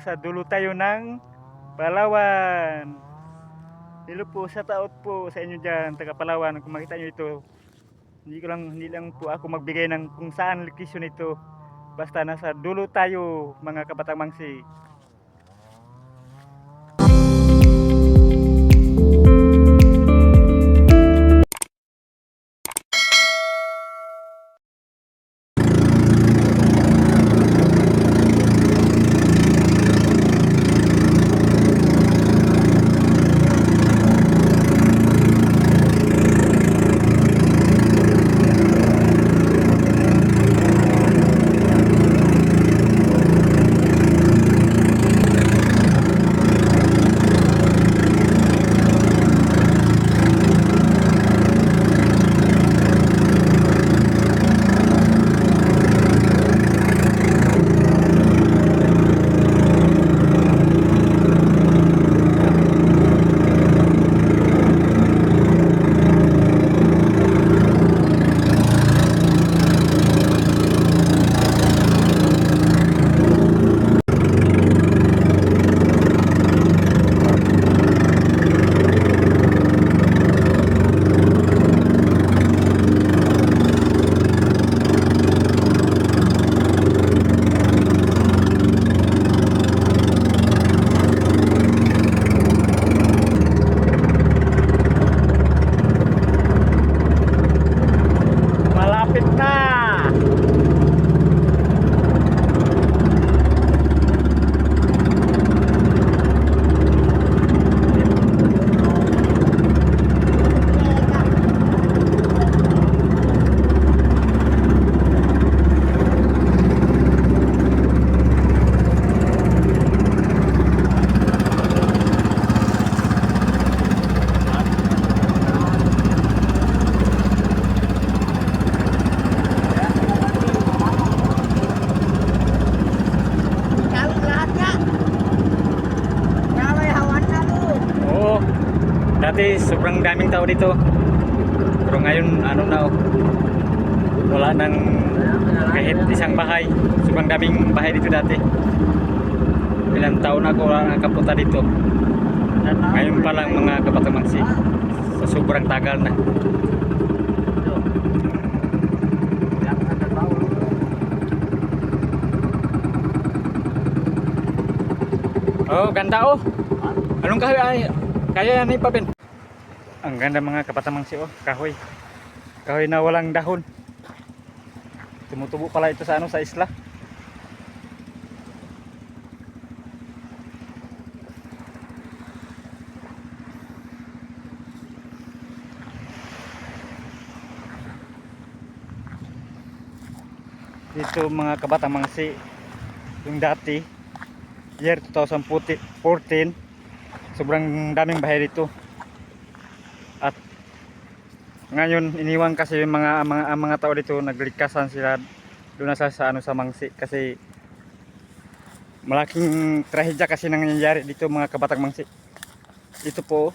nasa dulo tayo ng Palawan. Hello po, sa taot po sa inyo dyan, taga Palawan. Kung makita nyo ito, hindi ko lang, hindi lang po ako magbigay ng kung saan location ito. Basta nasa dulo tayo, mga kabatang mangsi. Tao dito. Pero ngayon ano na oh. Wala nang kahit isang bahay. Sobrang daming bahay dito dati. Ilang taon ako wala nakapunta dito. Ngayon pa lang mga kapatang mangsi. So, sobrang tagal na. Oh, ganda oh. Anong? Kaya yan pa Ben. Ang ganda mga kapatamang si oh, kahoy. Kahoy na walang dahon. Tumutubo pala ito sa ano sa isla. Dito mga kabatang mga si yung dati year 2014 sobrang daming bahay dito ngayon iniwan kasi yung mga mga mga tao dito naglikasan sila doon sa, sa ano sa Mangsi. Kasi malaking trahedya kasi nangyayari dito mga kabatang Mangsi. Ito po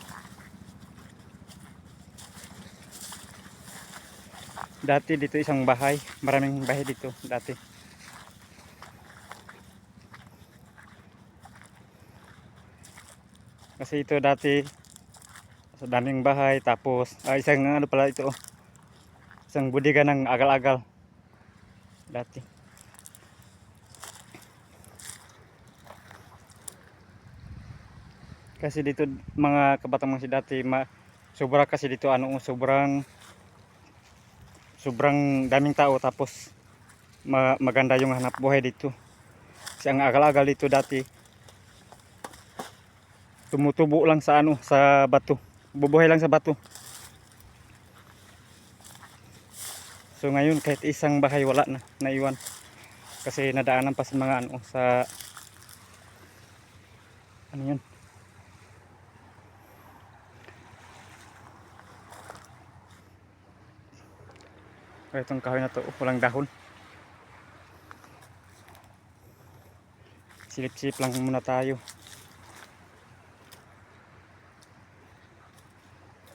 dati dito isang bahay. Maraming bahay dito dati. Kasi ito dati sa daming bahay tapos ah, isang ano pala ito oh, isang budiga ng agal-agal dati. Kasi dito mga kabatang mga si dati ma, sobra kasi dito ano sobrang sobrang daming tao tapos ma, maganda yung hanap buhay dito. Kasi ang agal-agal dito dati tumutubo lang sa ano sa bato bubuhay lang sa bato. So ngayon kahit isang bahay wala na naiwan. Kasi nadaanan pa sa mga ano sa ano yun? So, itong kahoy na to walang dahon. Silip-silip lang muna tayo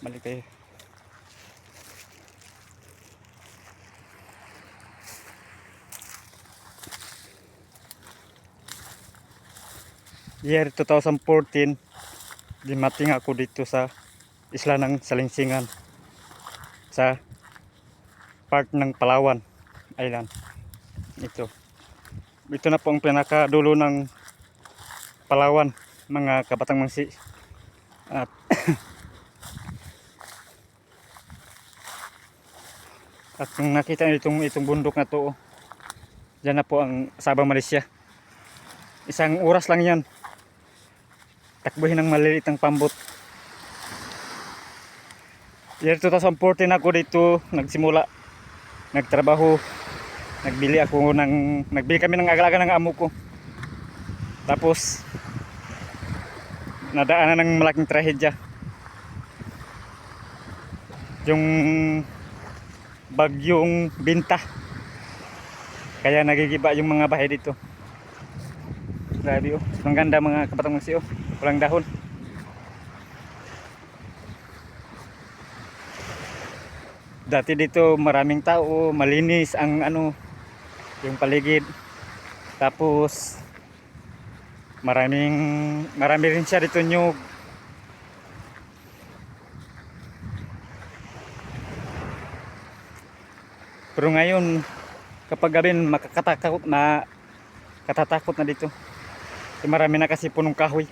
balik tayo year 2014 dimating ako dito sa isla ng Salingsingan sa part ng Palawan Island. Ito. Ito na po ang pinakadulo ng Palawan mga kabatang mangsi. At at kung nakita niyo itong, itong bundok na to oh, dyan na po ang Sabang Malaysia. Isang oras lang yan takbuhin ng maliliit ng pambot. Year 2014 ako dito nagsimula. Nagtrabaho. Nagbili ako ng nagbili kami ng agalaga ng amo ko. Tapos nadaanan ng malaking trahedya. Yung bagyong binta. Kaya nagigiba yung mga bahay dito. Grabe oh. Ang ganda mga kapatang magsi oh walang dahon. Dati dito maraming tao malinis ang ano yung paligid. Tapos maraming marami rin siya dito nyug pero ngayon kapag gabi makakatakot na katatakot na dito. Eh, marami na kasi punong kahoy.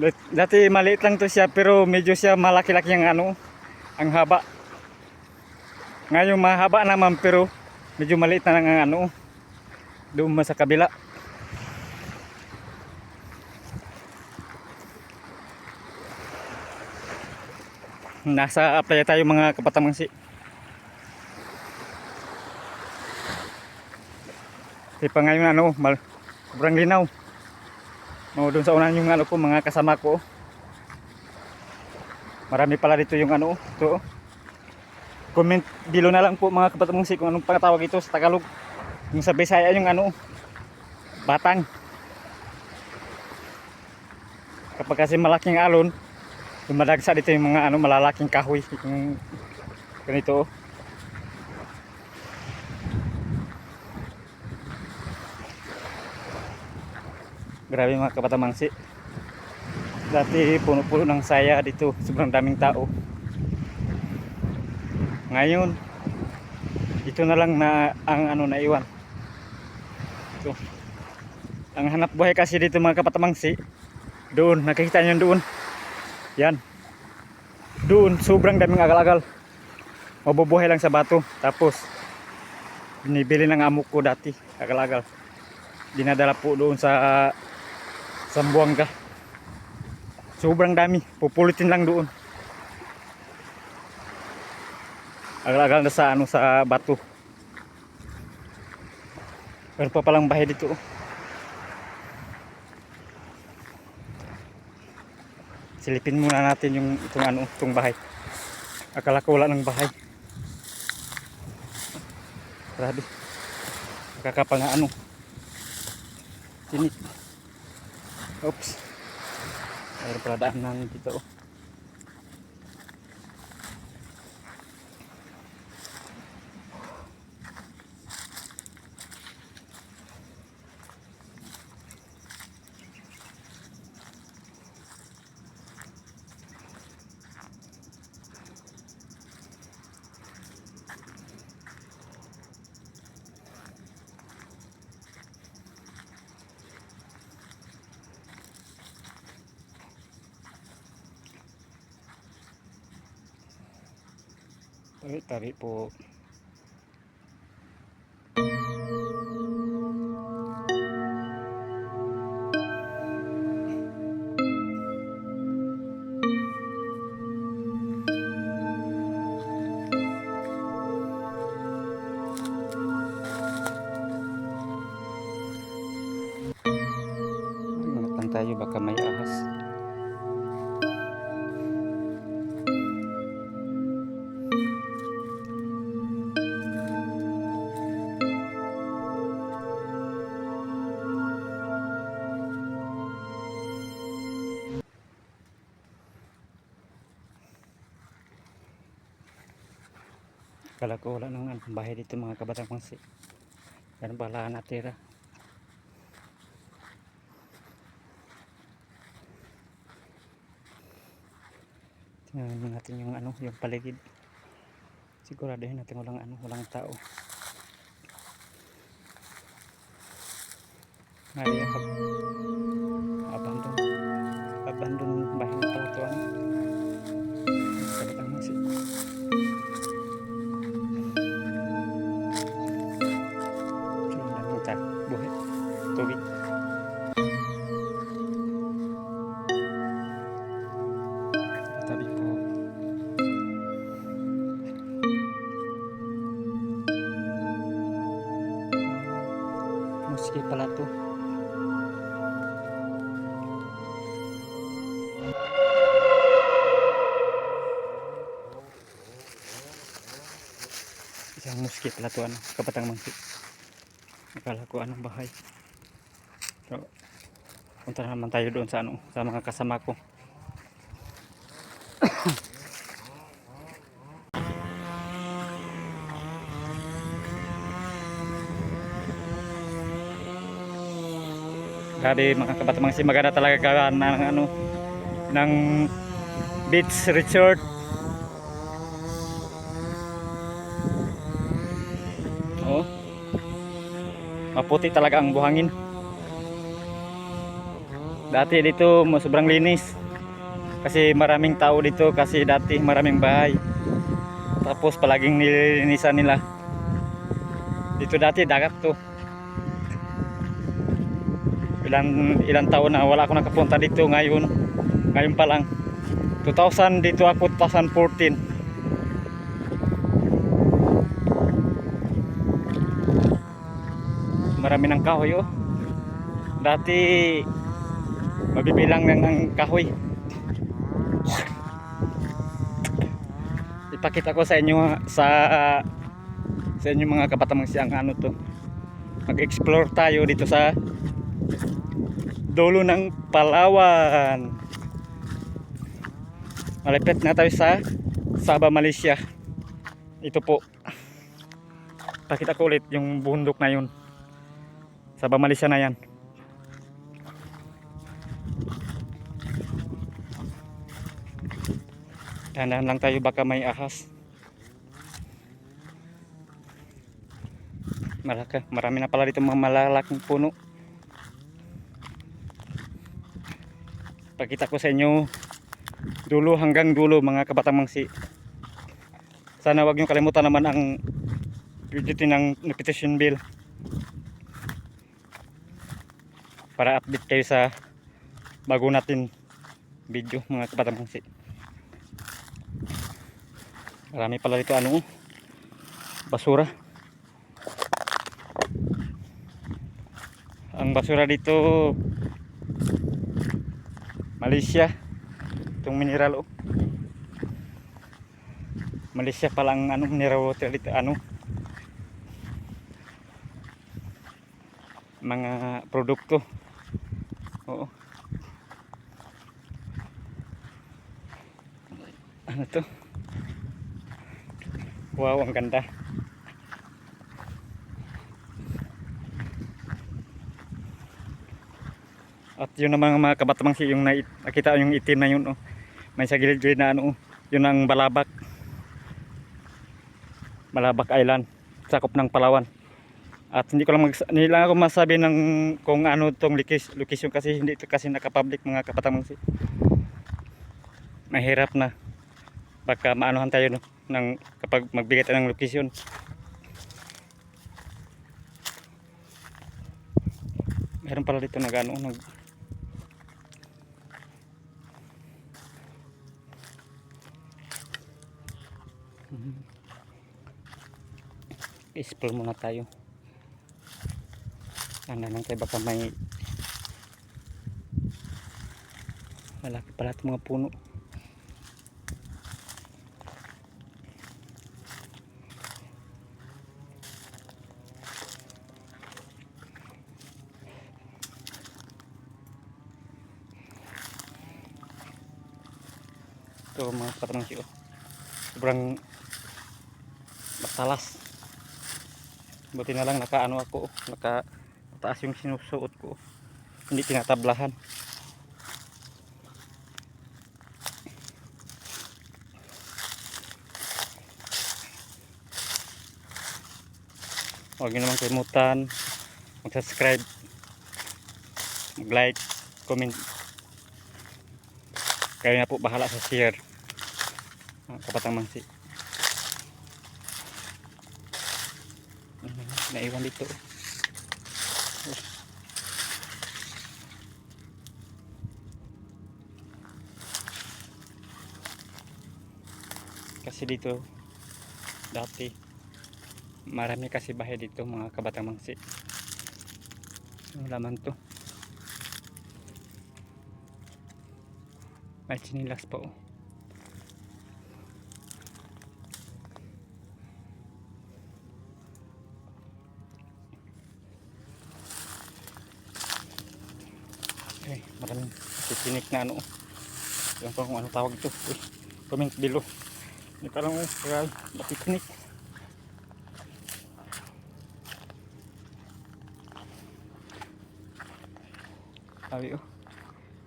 Dat- dati maliit lang to siya pero medyo siya malaki-laki ang ano ang haba. Ngayon mahaba naman pero medyo maliit na lang ang ano doon sa kabila. Nasa playa tayo mga kapatamangsi Di pa ngayon ano, mal, sobrang linaw. No, doon sa unahan yung ano ko, mga kasama ko. Marami pala dito yung ano, ito. Comment below na lang po mga kapatamangsi kung anong pangatawag ito sa Tagalog. Yung sa Bisaya yung ano, batang. Kapag kasi malaking alon, dumadagsa dito yung mga ano, malalaking kahoy. Yung ganito oh. Grabe mga kapatamangsi. Dati puno-puno ng saya dito. Sobrang daming tao. Ngayon, ito na lang na ang ano naiwan. Ito. Ang hanap buhay kasi dito mga kapatamangsi. Doon, nakikita niyo doon. Yan. Doon, sobrang daming agal-agal. Mabubuhay lang sa bato. Tapos, binibili ng amo ko dati. Agal-agal. Dinadala po doon sa Sambuanga. Sobrang dami. Pupulitin lang doon. Agal-agal na sa ano sa bato. Meron pa palang bahay dito. oh. Silipin muna natin yung itong ano, itong bahay. Akala ko wala ng bahay. Grabe. Kakapang ano. Sinit. Oops. Mayroon pala daan Tarik-tarik po. Kala ko wala nang ano, bahay dito mga kabatang pangsi. Ganun pala natira. Tingnan natin yung ano, yung paligid. Siguraduhin natin walang ano, walang tao. Ngayon, Isang muski pala to kapatang mangki. Akala ko anong bahay. Pero, punta na naman tayo doon sa ano, sa mga kasama ko. Grabe mga kabatamang si maganda talaga gawa ng ano ng beach resort. Maputi talaga ang buhangin. Dati dito sobrang linis. Kasi maraming tao dito kasi dati maraming bahay. Tapos palaging nililinisan nila. Dito dati dagat to ilang ilang taon na wala ako nakapunta dito ngayon ngayon pa lang 2000 dito ako 2014 marami ng kahoy oh dati mabibilang ng ang kahoy ipakita ko sa inyo sa sa inyo mga kabatamang siyang ano to mag-explore tayo dito sa dulo ng Palawan. Malapit na tayo sa Sabah, Malaysia. Ito po. Pakita ko ulit yung bundok na yun. Sabah, Malaysia na yan. Dahan-dahan lang tayo baka may ahas. Malaka, marami na pala dito mga malalaking puno. Pakita ko sa inyo dulo hanggang dulo mga kabatang mangsi. Sana wag niyo kalimutan naman ang pindutin ng notification bell para update kayo sa bago natin video mga kabatang mangsi. Marami pala dito ano basura. Ang basura dito Malaysia itong mineral oh. Malaysia palang ano mineral water dito ano mga produkto oo ano to wow ang ganda At yun naman mga kabatamang si yung nakita yung itim na yun oh. May sa gilid-gilid na ano oh. Yun ang Balabak. Balabak Island. Sakop ng Palawan. At hindi ko lang mag hindi lang ako masabi ng kung ano tong lokis- location kasi hindi ito kasi nakapublic mga kabatamang si. Mahirap na. Baka maanuhan tayo no ng kapag magbigay tayo ng location. Meron pala dito nag ano, nag explore muna tayo ano lang tayo baka may malaki pala itong mga puno. Ito mga katanong siyo sobrang matalas. Buti na lang naka ano ako naka taas yung sinusuot ko. Hindi tinatablahan huwag nyo naman kalimutan mag subscribe mag like comment. Kayo na po bahala sa share kapatang mansi mhm, naiwan dito. eh Kasi dito dati marami kasi bahay dito mga kabatang mangsi. Ang laman to. May chinilas pa oh. Okay, maraming pipinic na ano. Yung pa kung ano tawag ito. Uy, comment below. Hindi pa lang oh, kaya mapipinik. Sabi oh.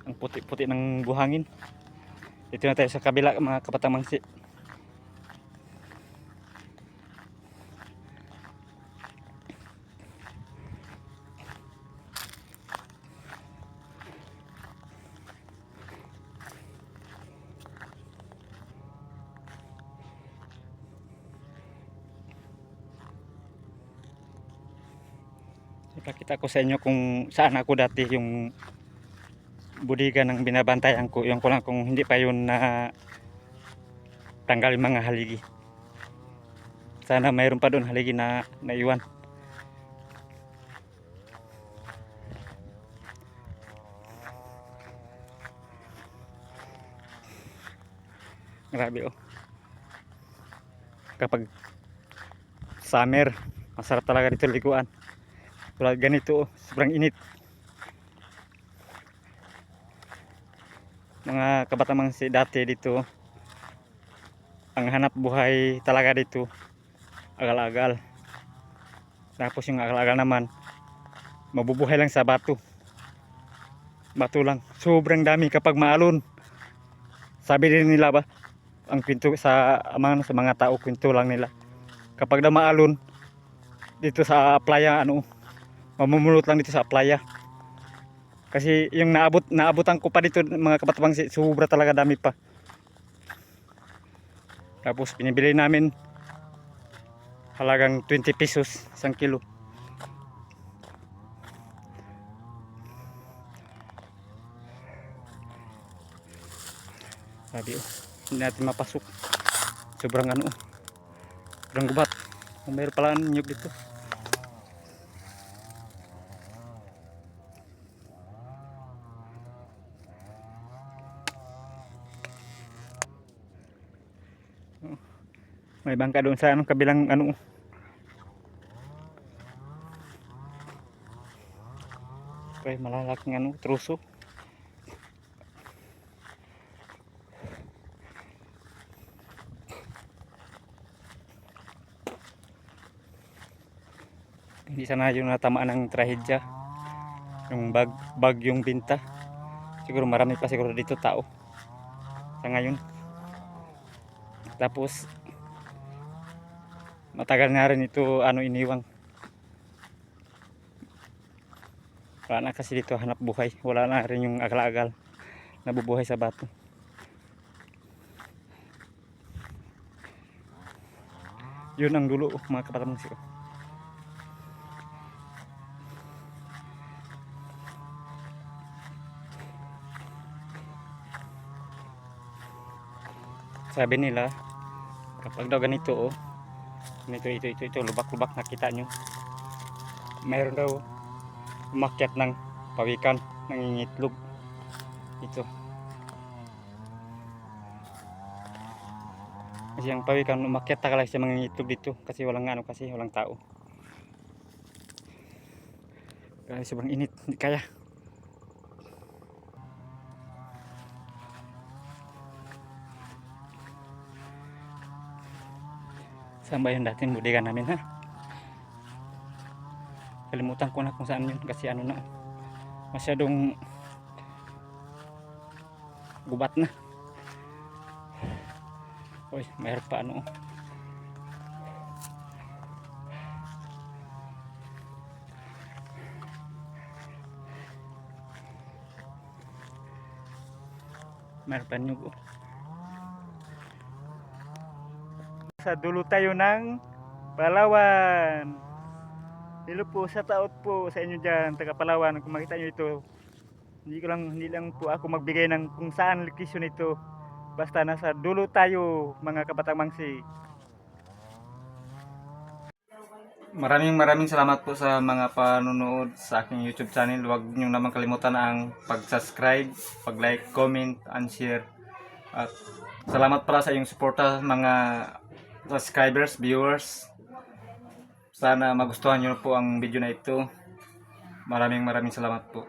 Ang puti-puti ng buhangin. Dito na tayo sa kabila mga kapatang mangsi. Ipakita ko sa inyo kung saan ako dati yung budiga ng binabantayan ko. Yung ko lang kung hindi pa yun na tanggal mga haligi. Sana mayroon pa doon haligi na naiwan. Grabe oh. Kapag summer, masarap talaga dito liguan. Tulad ganito oh, sobrang init. Mga kabatamang si dati dito, ang hanap buhay talaga dito, agal-agal. Tapos yung agal-agal naman, mabubuhay lang sa bato. Bato lang. Sobrang dami kapag maalon. Sabi din nila ba, ang kwento sa mga, sa mga tao, kwento lang nila. Kapag na maalon, dito sa playa, ano, mamumulot lang dito sa playa. Kasi yung naabot naabutan ko pa dito mga kapatbang sobra talaga dami pa. Tapos binibili namin halagang 20 pesos isang kilo. Sabi oh, hindi natin mapasok. Sobrang ano, oh, sobrang gubat. Mayroon pala nyug dito. May bangka doon sa anong kabilang ano. Okay, malalaking ano, truso. Hindi sana yung natamaan ng trahedya. Yung bag, bag yung binta. Siguro marami pa siguro dito tao. Sa ngayon. Tapos matagal na rin ito ano iniwang. Wala na kasi dito hanap buhay. Wala na rin yung agal-agal nabubuhay sa bato. Yun ang dulo mga kapatamang siko sabi nila kapag daw ganito oh ito ito ito ito. Lubak-lubak nakita nyo. Mayroon daw umakyat ng pawikan nangingitlog ito. Kasi ang pawikan umakyat talaga siya mangingitlog dito. Kasi walang ano kasi walang tao. Kaya sobrang init. Kaya Saan ba yung dating budigan namin ha? Kalimutan ko na kung saan yun kasi ano na masyadong gubat na. Uy, mayroon pa ano. Mayroon pa nyugo. Oh. Sa dulo tayo ng Palawan. Hello po, sa taot po sa inyo dyan, taga Palawan. Kung makita nyo ito, hindi ko lang, hindi lang po ako magbigay ng kung saan location ito. Basta nasa dulo tayo, mga kabatang mangsi. Maraming maraming salamat po sa mga panonood sa aking YouTube channel. Huwag niyo naman kalimutan ang pag-subscribe, pag-like, comment, and share. At salamat pala sa iyong suporta mga subscribers, viewers. Sana magustuhan niyo po ang video na ito. Maraming maraming salamat po.